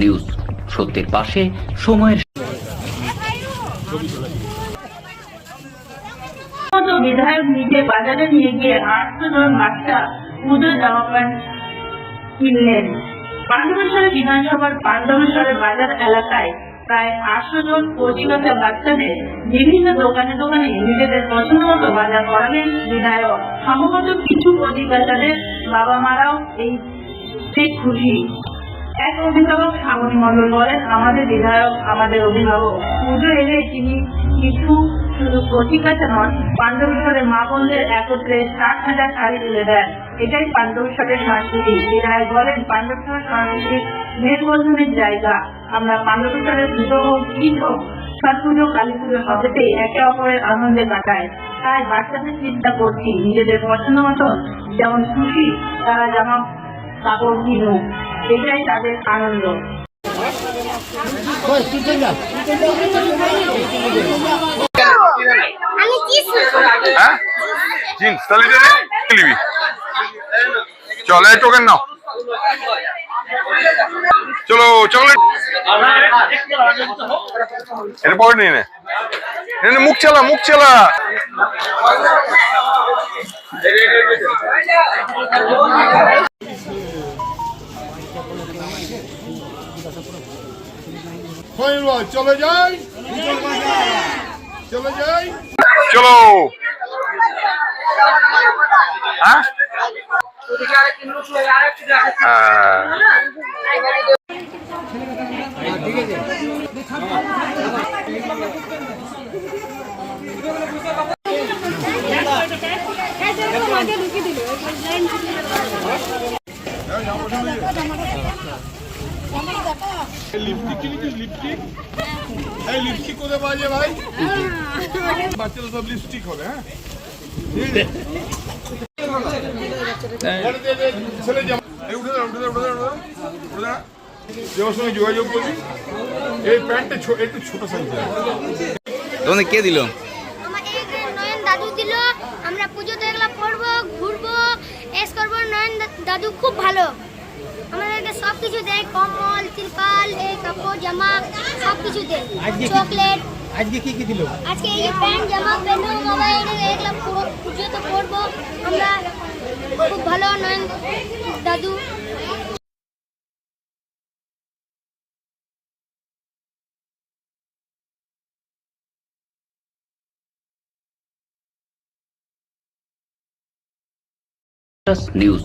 News. সত্যের পাশে সময়ের বিধায়ক নিজে বাজারে নিয়ে গিয়ে আটশো জন বাচ্চা পুজোর জামা প্যান্ট কিনলেন। পাণ্ডবেশ্বরে বিধানসভার পাণ্ডবেশ্বরের বাজার এলাকায় প্রায় আটশো জন কচিকাচা বাচ্চাদের বিভিন্ন দোকানে দোকানে নিজেদের পছন্দ মতো বাজার করালেন বিধায়ক। সম্ভবত কিছু কচিকাচাদের বাবা মারাও এই খুশি। অভিভাবক শ্রাবণী মন্ডল বলেন, আমাদের বিধায়ক, আমাদের অভিভাবক, পুজো এলে তিনি কিছু শুধু কচিকাচা নন পাণ্ডবেশ্বরের মা বোনদের একত্রে ষাট হাজার শাড়ি তুলে দেন। এটাই পাণ্ডবেশ্বরের সংস্কৃতি। বিধায়ক বলেন পাণ্ডবেশ্বর সংস্কৃতির মেলবন্ধনের জায়গা। আমরা পাণ্ডবেশ্বরের পুজো হোক, ঈদ হোক, ছট পুজো, কালী পুজো সবেতেই একে অপরের আনন্দে কাটায়। তাই বাচ্চাদের চিন্তা করছি, নিজেদের পছন্দ মতো যেমন খুশি তারা জামা কাপড় কিনুক। এটাই তাদের আনন্দ। হ্যাঁ? জিন্স তাহলে কি নিবি? চল এই টোকেন নাও। চলো চকলেট এটা পকেট নিয়ে নে, মুখ চালা মুখ চালা। চলে যাই। চলে যাই। চলো। হ্যাঁ? হ্যাঁ। লিপস্টিক কিনেছিস লিপস্টিক? এই লিপস্টিক কোথায় পাওয়া যায় ভাই? বাচ্চারা সব লিপস্টিক হবে হ্যাঁ? যোগাযোগ করবি এই প্যান্টটা একটু ছোট সাইজ তোমাদের কে দিল? দাদু দিল। আমরা পুজোতে এগুলো পড়ব ঘুরবো এস করব। নয়ন দাদু খুব ভালো। আমাদেরকে সব কিছু দেয় কম্বল তিরপাল এই কাপড় জামা সব কিছু দেয় চকলেট আজকে কি কি দিল আজকে এই যে প্যান্ট জামা প্যান্ট মোবাইল এগুলো পুরো পুজোতে পড়ব আমরা খুব ভালো নয়ন দাদু news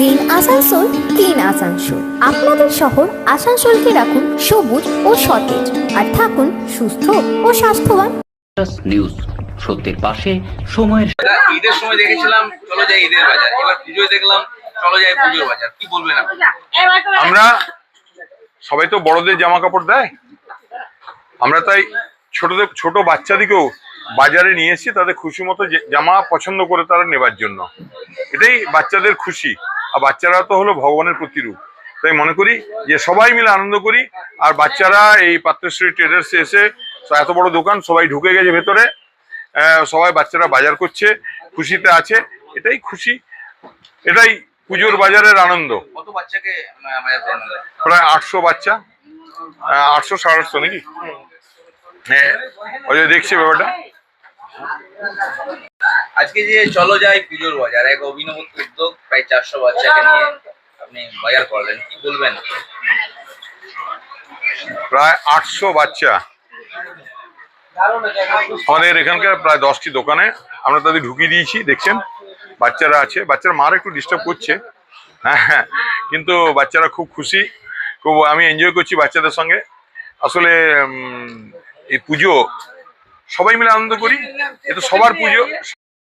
Green Asansol clean Asansol. আপনাদের শহর আসানসোলকে রাখুন সবুজ ও সতেজ আর থাকুন সুস্থ ও স্বাস্থ্যবান। নিউজ সত্যের পাশে সময়ের ঈদের সময় দেখেছিলাম চলো যাই ঈদের বাজার। এবার পুজোয় দেখলাম চলো যাই পুজোর বাজার। কি বলবেন আপনি? আমরা সবাই তো বড়দের জামা কাপড় দেয়। আমরা তাই ছোটদের ছোট বাচ্চাদিকেও বাজারে নিয়ে এসেছি তাদের খুশি মতো যে- জামা পছন্দ করে তারা নেবার জন্য। এটাই বাচ্চাদের খুশি। আর বাচ্চারা তো হলো ভগবানের প্রতিরূপ। তাই মনে করি যে সবাই মিলে আনন্দ করি আর বাচ্চারা এই পাত্রশ্রী ট্রেডার্সে এসে এত বড় দোকান সবাই ঢুকে গেছে ভেতরে। সবাই বাচ্চারা বাজার করছে খুশিতে আছে এটাই খুশি। এটাই পুজোর বাজারের আনন্দ? প্রায় আটশো বাচ্চা। আটশো সাড়ে আটশো নাকি? হ্যাঁ ওই দেখছি ব্যাপারটা। আজকে যে চলো যাই পুজোর বাজার, এক অভিনব উদ্যোগ, প্রায় চারশো বাচ্চাকে নিয়ে আপনি বাজার করলেন, কি বলবেন? প্রায় আটশো বাচ্চা। আমাদের এখানকার প্রায় দশটি দোকানে, আমরা তাদের ঢুকিয়ে দিয়েছি, দেখছেন? বাচ্চারা আছে, বাচ্চারা মার একটু ডিস্টার্ব করছে। হ্যাঁ কিন্তু বাচ্চারা খুব খুশি, খুব আমি এনজয় করছি বাচ্চাদের সঙ্গে। আসলে এই পুজো সবাই মিলে আনন্দ করি, এ তো সবার পুজো।